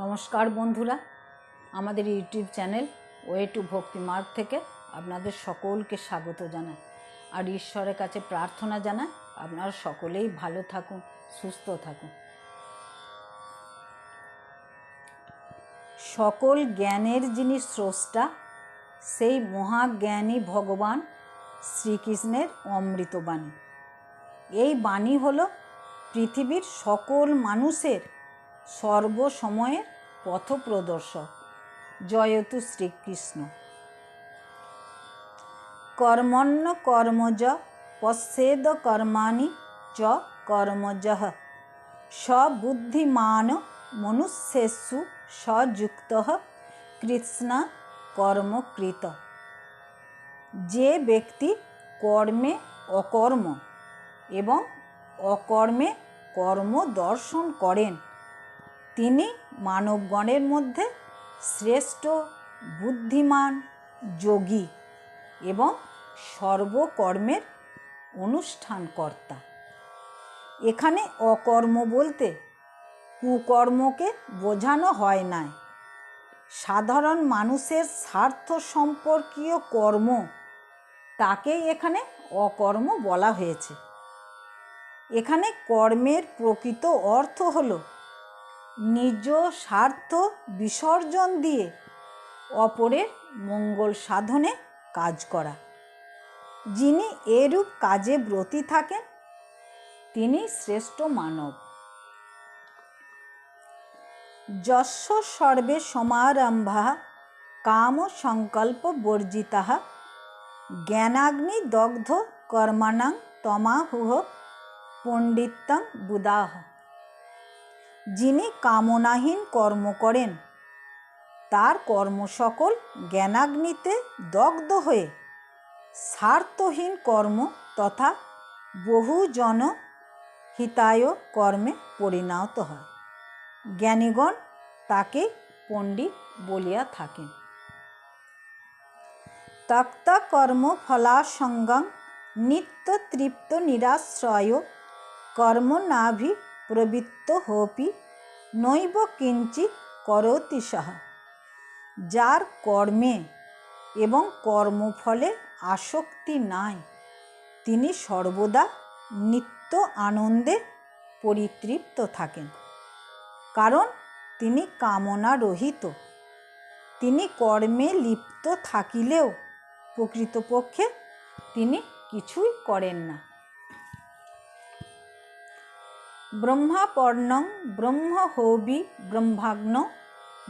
নমস্কার বন্ধুরা, আমাদের ইউটিউব চ্যানেল ওয়ে টু ভক্তি মার্গ থেকে আপনাদের সকলকে স্বাগত জানাই। আর ঈশ্বরের কাছে প্রার্থনা জানাই, আপনারা সকলেই ভালো থাকুন, সুস্থ থাকুন। সকল জ্ঞানের যিনি স্রষ্টা, সেই মহাজ্ঞানী ভগবান শ্রীকৃষ্ণের অমৃতবাণী এই বাণী হল পৃথিবীর সকল মানুষের সর্বসময়ের পথপ্রদর্শক। জয়তু শ্রীকৃষ্ণ। কর্মণ্য কর্মজ পশ্চেদ কর্মাণি চ কর্মজ। সবুদ্ধিমান মনুষ্যেষু সযুক্ত। কৃষ্ণ কর্মকৃত। যে ব্যক্তি কর্মে অকর্ম এবং অকর্মে কর্ম দর্শন করেন তিনি মানবগণের মধ্যে শ্রেষ্ঠ বুদ্ধিমান যোগী এবং সর্বকর্মের অনুষ্ঠানকর্তা। এখানে অকর্ম বলতে কুকর্মকে বোঝানো হয় নাই। সাধারণ মানুষের স্বার্থ সম্পর্কীয় কর্ম, তাকেই এখানে অকর্ম বলা হয়েছে। এখানে কর্মের প্রকৃত অর্থ হল নিজ স্বার্থ বিসর্জন দিয়ে অপরের মঙ্গল সাধনে কাজ করা। যিনি এরূপ কাজে ব্রতী থাকেন, তিনি শ্রেষ্ঠ মানব। যস্য সর্বে সমারম্ভা কাম সংকল্প বর্জিতা জ্ঞানাগ্নি দগ্ধ কর্মাণাং তমাহুহ পণ্ডিত্যং বুদাহ যিনি কামনাহীন কর্ম করেন, তার কর্ম সকল জ্ঞানাগ্নিতে দগ্ধ হয়ে স্বার্থহীন কর্ম তথা বহুজন হিতায় কর্মে পরিণত হয়। জ্ঞানীগণ তাকে পণ্ডিত বলিয়া থাকেন। তক্ত কর্ম ফলাসঙ্গং নিত্য তৃপ্ত নিরাশ্রয় কর্ম নাভি প্রবৃত্ত হোপি, নৈব কিঞ্চিত করতি সাহা। যার কর্মে এবং কর্মফলে আসক্তি নাই, তিনি সর্বদা নিত্য আনন্দে পরিতৃপ্ত থাকেন। কারণ তিনি কামনা রহিত। তিনি কর্মে লিপ্ত থাকিলেও প্রকৃতপক্ষে তিনি কিছুই করেন না। ব্রহ্মাপর্ণং ব্রহ্ম হবি ব্রহ্মাগ্ন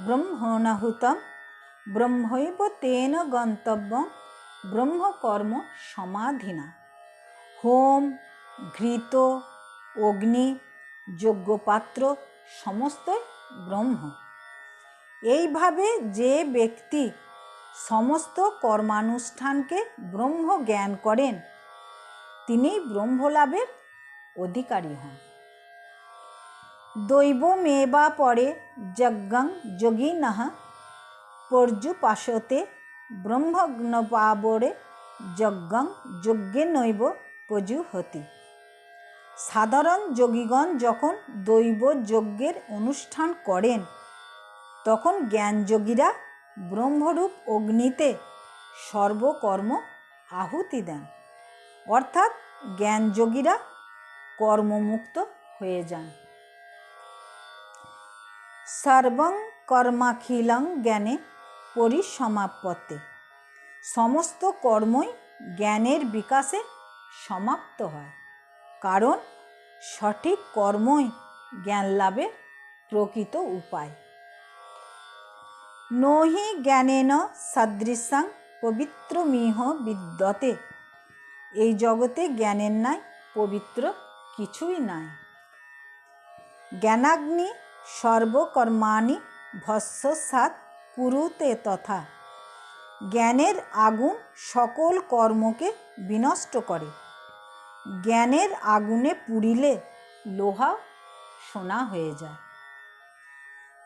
ব্রহ্মণাহুতম ব্রহ্মৈব তেন গন্তব্য ব্রহ্মকর্ম সমাধিনা। হোম, ঘৃত, অগ্নি, যজ্ঞপাত্র সমস্তই ব্রহ্ম। এইভাবে যে ব্যক্তি সমস্ত কর্মানুষ্ঠানকে ব্রহ্ম জ্ঞান করেন তিনি ব্রহ্মলাভের অধিকারী হন। দৈবমেবা পরে যজ্ঞং যোগিনঃ পর্যুপাশতে ব্রহ্মজ্ঞপাবরে যজ্ঞং যজ্ঞে নৈব পজুহতি সাধারণ যোগীগণ যখন দৈব যজ্ঞের অনুষ্ঠান করেন, তখন জ্ঞানযোগীরা ব্রহ্মরূপ অগ্নিতে সর্বকর্ম আহুতি দেন। অর্থাৎ জ্ঞানযোগীরা কর্মমুক্ত হয়ে যান। সর্বং কর্মাখিলং জ্ঞানে পরিসমাপতে সমস্ত কর্মই জ্ঞানের বিকাশে সমাপ্ত হয়। কারণ সঠিক কর্মই জ্ঞান লাভের প্রকৃত উপায়। নহি জ্ঞানেন সদৃশাং পবিত্রমিহ বিদ্যতে। এই জগতে জ্ঞানের নাই, পবিত্র কিছুই নাই। জ্ঞানাগ্নি সর্বকর্মাণি ভস্মসাত কুরুতে তথা। জ্ঞানের আগুন সকল কর্মকে বিনষ্ট করে। জ্ঞানের আগুনে পুড়িলে লোহা সোনা হয়ে যায়।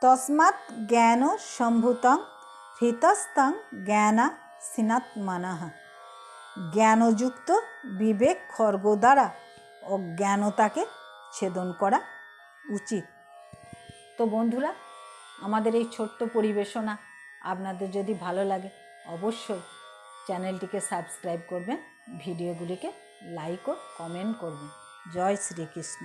তসমাৎ জ্ঞান সম্ভূতং হৃতস্তং জ্ঞানা সিনাত্মানাহ জ্ঞানযুক্ত বিবেক খর্গ দ্বারা অজ্ঞানতাকে ছেদন করা উচিত। তো বন্ধুরা, আমাদের এই ছোট্ট পরিবেশনা আপনাদের যদি ভালো লাগে, অবশ্যই চ্যানেলটিকে সাবস্ক্রাইব করবেন, ভিডিওগুলিকে লাইক ও কমেন্ট করবেন। জয় শ্রীকৃষ্ণ।